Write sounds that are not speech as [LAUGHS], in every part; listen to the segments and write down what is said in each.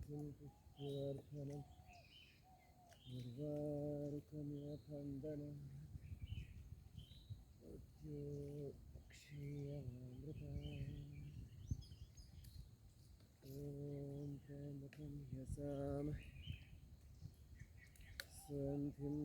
शान्तिं पुष्टिवर्धनं निर्वारुकमिव खण्डनं क्षीयमृता ॐ त्र्यम्बकं यसामः शान्तिं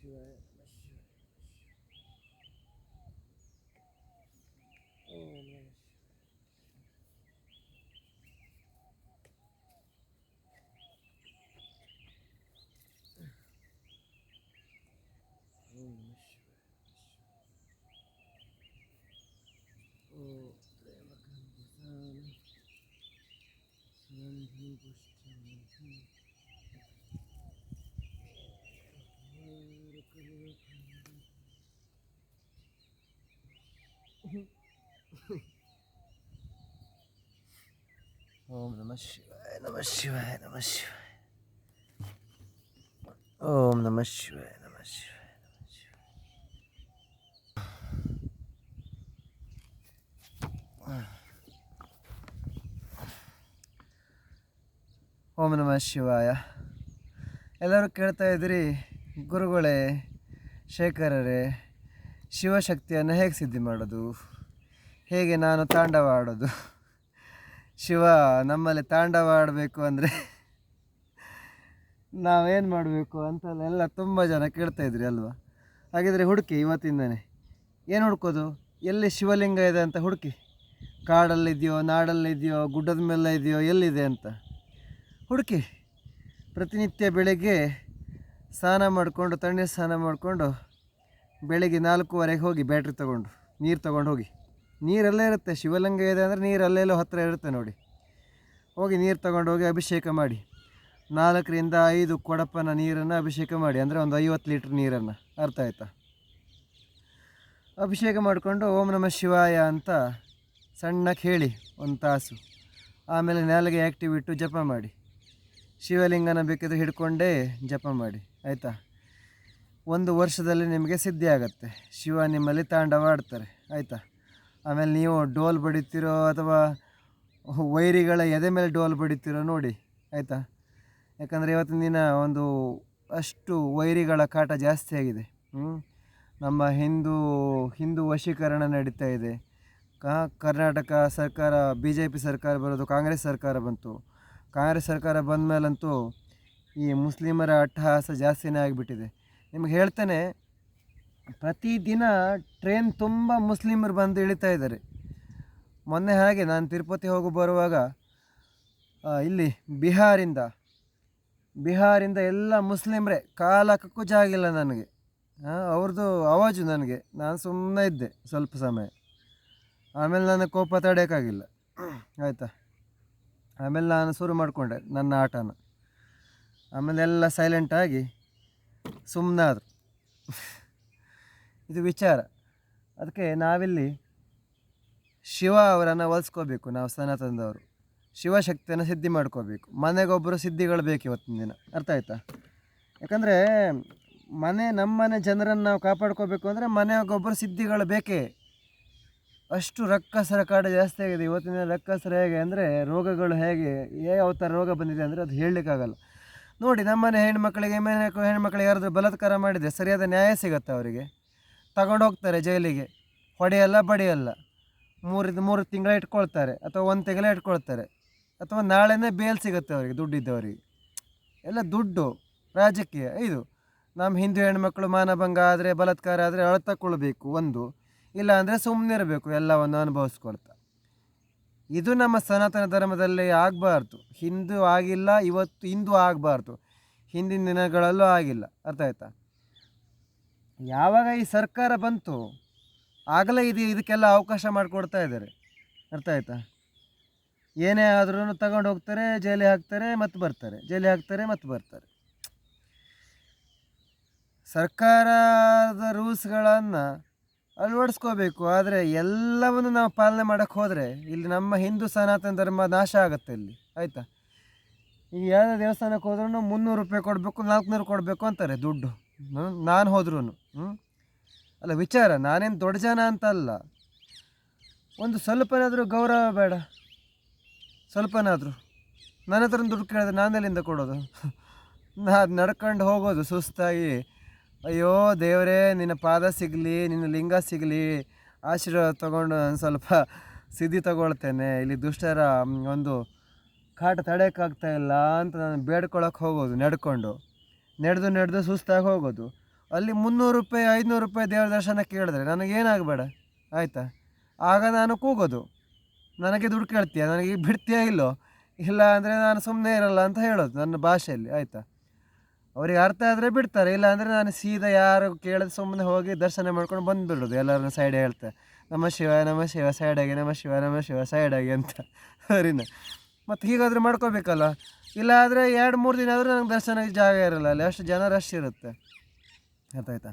Şuraya, şuraya. Olmaz. Olmuş. O buraya bakın güzel. Sen bu boş ಓಂ ನಮಃ ಶಿವಾಯ ನಮಃ ಶಿವಾಯ ನಮ ಶಿವಾಯ ಓಂ ನಮಃ ಶಿವಾಯ ನಮಸ್ ಶಿವಾಯ ನಮ ಶಿವಾಯ ಓಂ ನಮಃ ಶಿವಾಯ ಎಲ್ಲರೂ ಕೇಳ್ತಾ ಇದ್ದೀರಿ? ಗುರುಗಳೇ, ಶೇಖರರೇ, ಶಿವಶಕ್ತಿಯನ್ನು ಹೇಗೆ ಸಿದ್ಧಿ ಮಾಡೋದು? ಹೇಗೆ ನಾನು ತಾಂಡವ ಆಡೋದು? ಶಿವ ನಮ್ಮಲ್ಲಿ ತಾಂಡವ ಆಡಬೇಕು ಅಂದರೆ ನಾವೇನು ಮಾಡಬೇಕು ಅಂತೆಲ್ಲ ತುಂಬ ಜನ ಕೇಳ್ತಾ ಇದ್ರಿ ಅಲ್ವಾ? ಹಾಗಿದ್ರೆ ಹುಡುಕಿ ಇವತ್ತಿಂದನೇ, ಏನು ಹುಡ್ಕೋದು? ಎಲ್ಲಿ ಶಿವಲಿಂಗ ಇದೆ ಅಂತ ಹುಡುಕಿ? ಕಾಡಲ್ಲಿದೆಯೋ, ನಾಡಲ್ಲಿದೆಯೋ, ಗುಡ್ಡದ ಮೇಲೆ ಇದೆಯೋ, ಎಲ್ಲಿದೆ ಅಂತ ಹುಡುಕಿ. ಪ್ರತಿನಿತ್ಯ ಬೆಳಗ್ಗೆ ಸ್ನಾನ ಮಾಡಿಕೊಂಡು, ತಣ್ಣೀರು ಸ್ನಾನ ಮಾಡಿಕೊಂಡು ಬೆಳಗ್ಗೆ ನಾಲ್ಕೂವರೆಗೆ ಹೋಗಿ ಬ್ಯಾಟ್ರಿ ತೊಗೊಂಡು, ನೀರು ತೊಗೊಂಡು ಹೋಗಿ. ನೀರಲ್ಲೇ ಇರುತ್ತೆ, ಶಿವಲಿಂಗ ಇದೆ ಅಂದರೆ ನೀರು ಅಲ್ಲೆಲ್ಲೋ ಹತ್ತಿರ ಇರುತ್ತೆ ನೋಡಿ. ಹೋಗಿ ನೀರು ತೊಗೊಂಡು ಹೋಗಿ ಅಭಿಷೇಕ ಮಾಡಿ. ನಾಲ್ಕರಿಂದ ಐದು ಕೊಡಪ್ಪನ ನೀರನ್ನು ಅಭಿಷೇಕ ಮಾಡಿ, ಅಂದರೆ ಒಂದು ಐವತ್ತು ಲೀಟ್ರ್ ನೀರನ್ನು, ಅರ್ಥ ಆಯ್ತಾ? ಅಭಿಷೇಕ ಮಾಡಿಕೊಂಡು ಓಂ ನಮಃ ಶಿವಾಯ ಅಂತ ಸಣ್ಣಕ್ಕೆ ಹೇಳಿ ಒಂದು ತಾಸು. ಆಮೇಲೆ ನೆಲಗೆ ಆ್ಯಕ್ಟಿವ್ ಇಟ್ಟು ಜಪ ಮಾಡಿ. ಶಿವಲಿಂಗನ ಬೇಕಿದ್ರೆ ಹಿಡ್ಕೊಂಡೇ ಜಪ ಮಾಡಿ. ಆಯಿತಾ? ಒಂದು ವರ್ಷದಲ್ಲಿ ನಿಮಗೆ ಸಿದ್ಧಿ ಆಗುತ್ತೆ. ಶಿವ ನಿಮ್ಮಲ್ಲಿ ತಾಂಡವ ಆಡ್ತಾರೆ ಆಯಿತಾ? ಆಮೇಲೆ ನೀವು ಡೋಲ್ ಬಡಿತೀರೋ ಅಥವಾ ವೈರಿಗಳ ಎದೆ ಮೇಲೆ ಡೋಲ್ ಬಡಿತೀರೋ ನೋಡಿ. ಆಯಿತಾ? ಯಾಕಂದರೆ ಇವತ್ತಿನ ದಿನ ಒಂದು ಅಷ್ಟು ವೈರಿಗಳ ಕಾಟ ಜಾಸ್ತಿ ಆಗಿದೆ. ನಮ್ಮ ಹಿಂದೂ ಹಿಂದೂ ವಶೀಕರಣ ನಡೀತಾ ಇದೆ. ಕರ್ನಾಟಕ ಸರ್ಕಾರ, ಬಿ ಜೆ ಪಿ ಸರ್ಕಾರ ಬರೋದು ಕಾಂಗ್ರೆಸ್ ಸರ್ಕಾರ ಬಂತು. ಕಾಂಗ್ರೆಸ್ ಸರ್ಕಾರ ಬಂದ ಮೇಲಂತೂ ಈ ಮುಸ್ಲಿಮರ ಅಟ್ಟಹಾಸ ಜಾಸ್ತಿನೇ ಆಗಿಬಿಟ್ಟಿದೆ. ನಿಮ್ಗೆ ಹೇಳ್ತೇನೆ ಪ್ರತಿದಿನ ಟ್ರೈನ್ ತುಂಬ ಮುಸ್ಲಿಮರು ಬಂದು ಇಳಿತಾ ಇದ್ದಾರೆ. ಮೊನ್ನೆ ಹಾಗೆ ನಾನು ತಿರುಪತಿ ಹೋಗಿ ಬರುವಾಗ ಇಲ್ಲಿ ಬಿಹಾರಿಂದ ಬಿಹಾರಿಂದ ಎಲ್ಲ ಮುಸ್ಲಿಮ್ರೇ ಕಾಲಕ್ಕೂ ಜಾಗಿಲ್ಲ ನನಗೆ. ಅವ್ರದ್ದು ಆವಾಜು ನನಗೆ. ನಾನು ಸುಮ್ಮನೆ ಇದ್ದೆ ಸ್ವಲ್ಪ ಸಮಯ. ಆಮೇಲೆ ನನಗೆ ಕೋಪ ತಡೆಯೋಕ್ಕಾಗಿಲ್ಲ. ಆಯಿತಾ? ಆಮೇಲೆ ನಾನು ಶುರು ಮಾಡಿಕೊಂಡೆ ನನ್ನ ಆಟನ. ಆಮೇಲೆ ಎಲ್ಲ ಸೈಲೆಂಟಾಗಿ ಸುಮ್ಮನಾದ್ರು ಇದು ವಿಚಾರ. ಅದಕ್ಕೆ ನಾವಿಲ್ಲಿ ಶಿವ ಅವರನ್ನು ಒಲಿಸ್ಕೋಬೇಕು ನಾವು ಸನಾತನದವರು. ಶಿವಶಕ್ತಿಯನ್ನು ಸಿದ್ಧಿ ಮಾಡ್ಕೋಬೇಕು. ಮನೆಗೊಬ್ಬರು ಸಿದ್ಧಿಗಳು ಬೇಕು ಇವತ್ತಿನ ದಿನ. ಅರ್ಥ ಆಯ್ತಾ? ಯಾಕಂದರೆ ಮನೆ ನಮ್ಮನೆ ಜನರನ್ನು ನಾವು ಕಾಪಾಡ್ಕೋಬೇಕು ಅಂದರೆ ಮನೆಗೊಬ್ಬರು ಸಿದ್ಧಿಗಳು ಬೇಕೇ. ಅಷ್ಟು ರಕ್ಕಸರ ಕಾಡು ಜಾಸ್ತಿ ಆಗಿದೆ. ಇವತ್ತಿನ ರಕ್ಕಸರ ಹೇಗೆ ಅಂದರೆ ರೋಗಗಳು ಹೇಗೆ, ಯಾವ ಥರ ರೋಗ ಬಂದಿದೆ ಅಂದರೆ ಅದು ಹೇಳಲಿಕ್ಕಾಗಲ್ಲ. ನೋಡಿ, ನಮ್ಮನೆ ಹೆಣ್ಮಕ್ಳಿಗೆ, ಮನೆ ಹೆಣ್ಮಕ್ಳಿಗೆ ಯಾರಾದರೂ ಬಲಾತ್ಕಾರ ಮಾಡಿದರೆ ಸರಿಯಾದ ನ್ಯಾಯ ಸಿಗುತ್ತೆ ಅವರಿಗೆ? ತಗೊಂಡು ಹೋಗ್ತಾರೆ ಜೈಲಿಗೆ. ಹೊಡೆಯಲ್ಲ, ಬಡಿಯಲ್ಲ. ಮೂರಿಂದ, ಮೂರು ತಿಂಗಳ ಇಟ್ಕೊಳ್ತಾರೆ ಅಥವಾ ಒಂದು ತಿಂಗಳ ಇಟ್ಕೊಳ್ತಾರೆ ಅಥವಾ ನಾಳೆನೇ ಬೇಲ್ ಸಿಗುತ್ತೆ ಅವರಿಗೆ ದುಡ್ಡಿದ್ದವರಿಗೆ ಎಲ್ಲ ದುಡ್ಡು, ರಾಜಕೀಯ, ಇದು. ನಮ್ಮ ಹಿಂದೂ ಹೆಣ್ಮಕ್ಳು ಮಾನಭಂಗ ಆದರೆ, ಬಲಾತ್ಕಾರ ಆದರೆ ಅಳತಕ್ಕೊಳ್ಬೇಕು ಒಂದು. ಇಲ್ಲ ಅಂದರೆ ಸುಮ್ಮನೆ ಇರಬೇಕು ಎಲ್ಲವನ್ನು ಅನುಭವಿಸ್ಕೊಳ್ತಾ. ಇದು ನಮ್ಮ ಸನಾತನ ಧರ್ಮದಲ್ಲಿ ಆಗಬಾರ್ದು. ಹಿಂದೂ ಆಗಿಲ್ಲ, ಇವತ್ತು ಹಿಂದೂ ಆಗಬಾರ್ದು. ಹಿಂದಿನ ದಿನಗಳಲ್ಲೂ ಆಗಿಲ್ಲ. ಅರ್ಥ ಆಯ್ತಾ? ಯಾವಾಗ ಈ ಸರ್ಕಾರ ಬಂತು, ಆಗಲೇ ಇದು ಇದಕ್ಕೆಲ್ಲ ಅವಕಾಶ ಮಾಡಿಕೊಡ್ತಾ ಇದ್ದಾರೆ. ಅರ್ಥ ಆಯ್ತಾ? ಏನೇ ಆದ್ರೂ ತಗೊಂಡು ಹೋಗ್ತಾರೆ ಜೈಲಿ ಹಾಕ್ತಾರೆ, ಮತ್ತೆ ಬರ್ತಾರೆ. ಜೈಲಿ ಹಾಕ್ತಾರೆ, ಮತ್ತೆ ಬರ್ತಾರೆ. ಸರ್ಕಾರದ ರೂಲ್ಸ್ಗಳನ್ನು ಅಳವಡಿಸ್ಕೋಬೇಕು. ಆದರೆ ಎಲ್ಲವನ್ನು ನಾವು ಪಾಲನೆ ಮಾಡೋಕ್ಕೆ ಹೋದರೆ ಇಲ್ಲಿ ನಮ್ಮ ಹಿಂದೂ ಸನಾತನ ಧರ್ಮ ನಾಶ ಆಗುತ್ತೆ ಇಲ್ಲಿ. ಆಯಿತಾ? ಈಗ ಯಾವುದೇ ದೇವಸ್ಥಾನಕ್ಕೆ ಹೋದ್ರೂ ಮುನ್ನೂರು ರೂಪಾಯಿ ಕೊಡಬೇಕು, ನಾಲ್ಕುನೂರು ಕೊಡಬೇಕು ಅಂತಾರೆ ದುಡ್ಡು. ನಾನು ಹೋದ್ರೂ ಅಲ್ಲ, ವಿಚಾರ. ನಾನೇನು ದೊಡ್ಡ ಜನ ಅಂತ ಅಲ್ಲ. ಒಂದು ಸ್ವಲ್ಪನಾದರೂ ಗೌರವ ಬೇಡ. ಸ್ವಲ್ಪನಾದರೂ. ನನ್ನ ಹತ್ರ ದುಡ್ಡು ಕೇಳಿದ್ರೆ ನಾನೆಲ್ಲಿಂದ ಕೊಡೋದು? [LAUGHS] ನಾ ನಡ್ಕೊಂಡು ಹೋಗೋದು ಸುಸ್ತಾಗಿ. ಅಯ್ಯೋ ದೇವರೇ, ನಿನ್ನ ಪಾದ ಸಿಗಲಿ, ನಿನ್ನ ಲಿಂಗ ಸಿಗಲಿ, ಆಶೀರ್ವಾದ ತಗೊಂಡು ನಾನು ಸ್ವಲ್ಪ ಸಿದ್ಧಿ ತಗೊಳ್ತೇನೆ. ಇಲ್ಲಿ ದುಷ್ಟರ ಒಂದು ಕಾಟ ತಡೆಯೋಕ್ಕಾಗ್ತಾ ಇಲ್ಲ ಅಂತ ನಾನು ಬೇಡ್ಕೊಳಕ್ಕೆ ಹೋಗೋದು, ನಡ್ಕೊಂಡು. ನಡೆದು ನಡೆದು ಸುಸ್ತಾಗಿ ಹೋಗೋದು. ಅಲ್ಲಿ ಮುನ್ನೂರು ರೂಪಾಯಿ, ಐದುನೂರು ರೂಪಾಯಿ ದೇವರ ದರ್ಶನ ಕೇಳಿದ್ರೆ ನನಗೇನಾಗಬೇಡ ಆಯಿತಾ? ಆಗ ನಾನು ಕೂಗೋದು. ನನಗೆ ದುಡ್ಡು ಕೇಳ್ತೀಯ? ನನಗೆ ಬಿಡ್ತೀಯ ಇಲ್ಲೋ? ಇಲ್ಲ ಅಂದರೆ ನಾನು ಸುಮ್ಮನೆ ಇರಲ್ಲ ಅಂತ ಹೇಳೋದು ನನ್ನ ಭಾಷೆಯಲ್ಲಿ, ಆಯಿತಾ? ಅವ್ರಿಗೆ ಅರ್ಥ ಆದರೆ ಬಿಡ್ತಾರೆ. ಇಲ್ಲ ಅಂದರೆ ನಾನು ಸೀದಾ ಯಾರು ಕೇಳಿದ ಸುಮ್ಮನೆ ಹೋಗಿ ದರ್ಶನ ಮಾಡ್ಕೊಂಡು ಬಂದುಬಿಡೋದು. ಎಲ್ಲರನ್ನ ಸೈಡ್ ಹೇಳ್ತಾರೆ ನಮ್ಮ ಶಿವ, ನಮ ಶಿವ ಸೈಡಾಗಿ ನಮ್ಮ ಶಿವ ನಮ್ಮ ಶಿವ ಸೈಡಾಗಿ ಅಂತ ಅವರಿಂದ ಮತ್ತು ಹೀಗಾದರೂ ಮಾಡ್ಕೋಬೇಕಲ್ಲ? ಇಲ್ಲ ಆದರೆ ಎರಡು, ಮೂರು ದಿನ ಆದರೂ ನಂಗೆ ದರ್ಶನಕ್ಕೆ ಜಾಗ ಇರಲ್ಲ. ಅಲ್ಲಿ ಅಷ್ಟು ಜನ ರಶ್ ಇರುತ್ತೆ. ಆಯ್ತಾಯ್ತಾ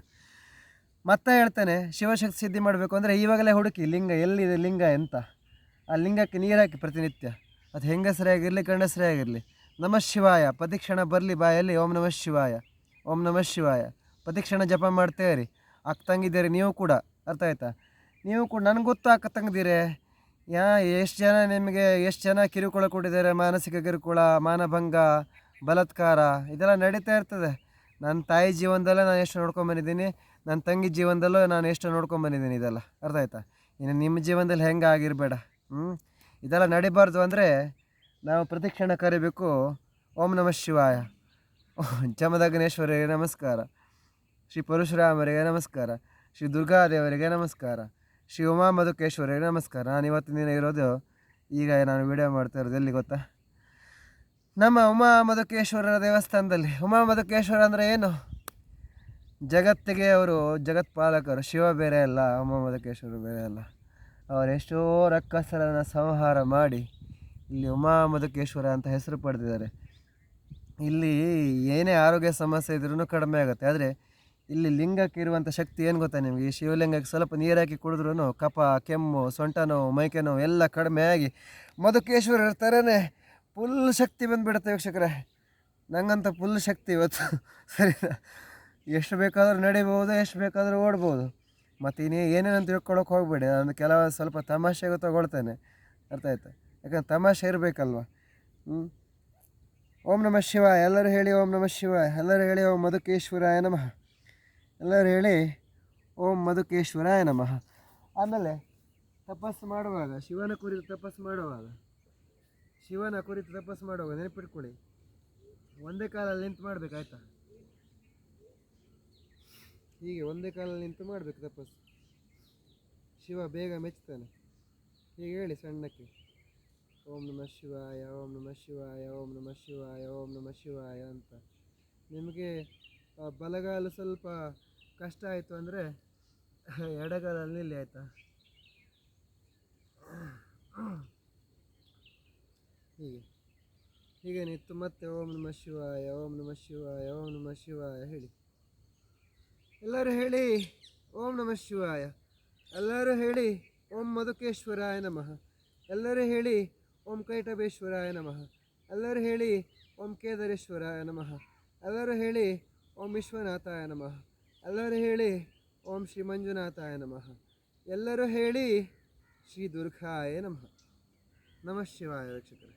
ಮತ್ತೆ ಹೇಳ್ತೇನೆ, ಶಿವಶಕ್ತಿ ಸಿದ್ಧಿ ಮಾಡಬೇಕು ಅಂದರೆ ಇವಾಗಲೇ ಹುಡುಕಿ, ಲಿಂಗ, ಎಲ್ಲಿದೆ ಲಿಂಗ ಎಂತ ಆ ಲಿಂಗಕ್ಕೆ ನೀರು ಹಾಕಿ ಪ್ರತಿನಿತ್ಯ. ಅದು ಹೆಂಗಸರೇ ಆಗಿರಲಿ, ಗಂಡಸರೇ ಆಗಿರಲಿ. ನಮಃ ಶಿವಾಯ. ಪ್ರತಿಕ್ಷಣ ಬರಲಿ ಬಾಯಲ್ಲಿ ಓಂ ನಮಃ ಶಿವಾಯ. ಓಂ ನಮಃ ಶಿವಾಯ. ಪ್ರತಿಕ್ಷಣ ಜಪ ಮಾಡ್ತೇವೆ ಅಕ್ಕ ತಂಗಿದ್ದೀರಿ ನೀವು ಕೂಡ. ಅರ್ಥ ಆಯ್ತಾ? ನೀವು ಕೂಡ ನನಗೆ ಗೊತ್ತು ಅಕ್ಕ ತಂಗಿದ್ದೀರಿ ಯಾ, ಎಷ್ಟು ಜನ ನಿಮಗೆ, ಎಷ್ಟು ಜನ ಕಿರುಕುಳ ಕೊಟ್ಟಿದ್ದಾರೆ? ಮಾನಸಿಕ ಕಿರುಕುಳ, ಮಾನಭಂಗ, ಬಲಾತ್ಕಾರ, ಇದೆಲ್ಲ ನಡೀತಾ ಇರ್ತದೆ. ನನ್ನ ತಾಯಿ ಜೀವನದಲ್ಲೇ ನಾನು ಎಷ್ಟು ನೋಡ್ಕೊಂಬಂದಿದ್ದೀನಿ ನನ್ನ ತಂಗಿ ಜೀವನದಲ್ಲೂ ನಾನು ಎಷ್ಟು ನೋಡ್ಕೊಂಬಂದಿದ್ದೀನಿ ಇದೆಲ್ಲ. ಅರ್ಥ ಆಯ್ತಾ? ಇನ್ನು ನಿಮ್ಮ ಜೀವನದಲ್ಲಿ ಹೆಂಗೆ ಆಗಿರಬೇಡ. ಹ್ಞೂ ಇದೆಲ್ಲ ನಡಿಬಾರ್ದು ಅಂದರೆ ನಾವು ಪ್ರತಿಕ್ಷಣ ಕರಿಬೇಕು. ಓಂ ನಮಃ ಶಿವಾಯ. ಜಮದಗ್ನೇಶ್ವರಿಗೆ ನಮಸ್ಕಾರ. ಶ್ರೀ ಪರಶುರಾಮರಿಗೆ ನಮಸ್ಕಾರ. ಶ್ರೀ ದುರ್ಗಾದೇವರಿಗೆ ನಮಸ್ಕಾರ. ಶ್ರೀ ಉಮಾ ಮಧುಕೇಶ್ವರಿಗೆ ನಮಸ್ಕಾರ. ನಾನು ಇವತ್ತಿನ ದಿನ ಇರೋದು ಈಗ ನಾನು ವಿಡಿಯೋ ಮಾಡ್ತಾ ಇರೋದು ಎಲ್ಲಿ ಗೊತ್ತಾ? ನಮ್ಮ ಉಮಾ ಮಧುಕೇಶ್ವರರ ದೇವಸ್ಥಾನದಲ್ಲಿ. ಉಮಾ ಮಧುಕೇಶ್ವರ ಅಂದರೆ ಏನು? ಜಗತ್ತಿಗೆ ಅವರು ಜಗತ್ಪಾಲಕರು. ಶಿವ ಬೇರೆ ಅಲ್ಲ, ಉಮಾ ಮಧುಕೇಶ್ವರ ಬೇರೆ ಅಲ್ಲ. ಅವರೆಷ್ಟೋ ರಕ್ಕಸರನ್ನು ಸಂಹಾರ ಮಾಡಿ ಇಲ್ಲಿ ಉಮಾ ಮಧುಕೇಶ್ವರ ಅಂತ ಹೆಸರು ಪಡೆದಿದ್ದಾರೆ. ಇಲ್ಲಿ ಏನೇ ಆರೋಗ್ಯ ಸಮಸ್ಯೆ ಇದ್ರೂ ಕಡಿಮೆ ಆಗುತ್ತೆ. ಆದರೆ ಇಲ್ಲಿ ಲಿಂಗಕ್ಕೆ ಇರುವಂಥ ಶಕ್ತಿ ಏನು ಗೊತ್ತಾ ನಿಮಗೆ? ಈ ಶಿವಲಿಂಗಕ್ಕೆ ಸ್ವಲ್ಪ ನೀರು ಹಾಕಿ ಕುಡಿದ್ರೂ ಕಪ ಕೆಮ್ಮು ಸೊಂಟ ನೋವು ಮೈಕೆ ನೋವು ಎಲ್ಲ ಕಡಿಮೆ ಆಗಿ ಮಧುಕೇಶ್ವರ ಥರನೇ ಫುಲ್ ಶಕ್ತಿ ಬಂದುಬಿಡುತ್ತೆ ವೀಕ್ಷಕರೇ. ನಂಗಂತ ಫುಲ್ ಶಕ್ತಿ ಇವತ್ತು. ಸರಿ ಎಷ್ಟು ಬೇಕಾದರೂ ನಡಿಬೋದು, ಎಷ್ಟು ಬೇಕಾದರೂ ಓಡ್ಬೋದು. ಮತ್ತು ಇನ್ನೇ ಏನೇನಂತ ತಿಳ್ಕೊಳಕ್ಕೆ ಹೋಗಬೇಡಿ. ನಾನು ಕೆಲವೊಂದು ಸ್ವಲ್ಪ ತಮಾಷೆಗೂ ತಗೊಳ್ತೇನೆ. ಅರ್ಥ ಆಯ್ತಾ? ಯಾಕಂದ್ರೆ ತಮಾಷೆ ಇರಬೇಕಲ್ವ? ಹ್ಞೂ ಓಂ ನಮಃ ಶಿವಾಯ. ಎಲ್ಲರೂ ಹೇಳಿ ಓಂ ನಮಃ ಶಿವಾಯ. ಎಲ್ಲರೂ ಹೇಳಿ ಓಂ ಮಧುಕೇಶ್ವರಾಯ ನಮಃ. ಎಲ್ಲರೂ ಹೇಳಿ ಓಂ ಮಧುಕೇಶ್ವರಾಯ ನಮಃ. ಆಮೇಲೆ ತಪಸ್ಸು ಮಾಡುವಾಗ, ಶಿವನ ಕುರಿತು ತಪಸ್ಸು ಮಾಡುವಾಗ, ಶಿವನ ಕುರಿತು ತಪಸ್ಸು ಮಾಡುವಾಗ ನೆನಪಿಟ್ಕೊಳ್ಳಿ. ಒಂದೇ ಕಾಲಲ್ಲಿ ನಿಂತು ಮಾಡಬೇಕಾಯ್ತಾ ಹೀಗೆ ಒಂದೇ ಕಾಲಲ್ಲಿ ನಿಂತು ಮಾಡಬೇಕು ತಪಸ್ಸು. ಶಿವ ಬೇಗ ಮೆಚ್ತಾನೆ. ಹೀಗೆ ಹೇಳಿ ಸಣ್ಣಕ್ಕೆ. ಓಂ ನಮಃ ಶಿವಾಯ, ಓಂ ನಮಃ ಶಿವಾಯ, ಓಂ ನಮಃ ಶಿವಾಯ, ಓಂ ನಮಃ ಶಿವಾಯ ಅಂತ. ನಿಮಗೆ ಬಲಗಾಲ ಸ್ವಲ್ಪ ಕಷ್ಟ ಆಯಿತು ಅಂದರೆ ಎಡಗಾಲಲ್ಲಿ ನಿಲ್ಲಿ ಆಯಿತಾ? ಹೀಗೆ. ಹೀಗೆ ನಿಂತು ಮತ್ತೆ ಓಂ ನಮಃ ಶಿವಾಯ, ಓಂ ನಮಃ ಶಿವಾಯ, ಓಂ ನಮಃ ಶಿವಾಯ ಹೇಳಿ. ಎಲ್ಲರೂ ಹೇಳಿ, ಓಂ ನಮಃ ಶಿವಾಯ. ಎಲ್ಲರೂ ಹೇಳಿ, ಓಂ ಮಧುಕೇಶ್ವರಾಯ ನಮಃ. ಎಲ್ಲರೂ ಹೇಳಿ ಓಂ ಕೈಟಬೇಶ್ವರಾಯ ನಮಃ. ಎಲ್ಲರೂ ಹೇಳಿ, ಓಂ ಕೇದಾರೇಶ್ವರಾಯ ನಮಃ. ಎಲ್ಲರೂ ಹೇಳಿ, ಓಂ ವಿಶ್ವನಾಥಾಯ ನಮಃ. ಎಲ್ಲರೂ ಹೇಳಿ, ಓಂ ಶ್ರೀ ಮಂಜುನಾಥಾಯ ನಮಃ. ಎಲ್ಲರೂ ಹೇಳಿ, ಶ್ರೀ ದುರ್ಗಾಯ ನಮಃ. ನಮಃ ಶಿವಾಯ ವೀಕ್ಷಕರೇ.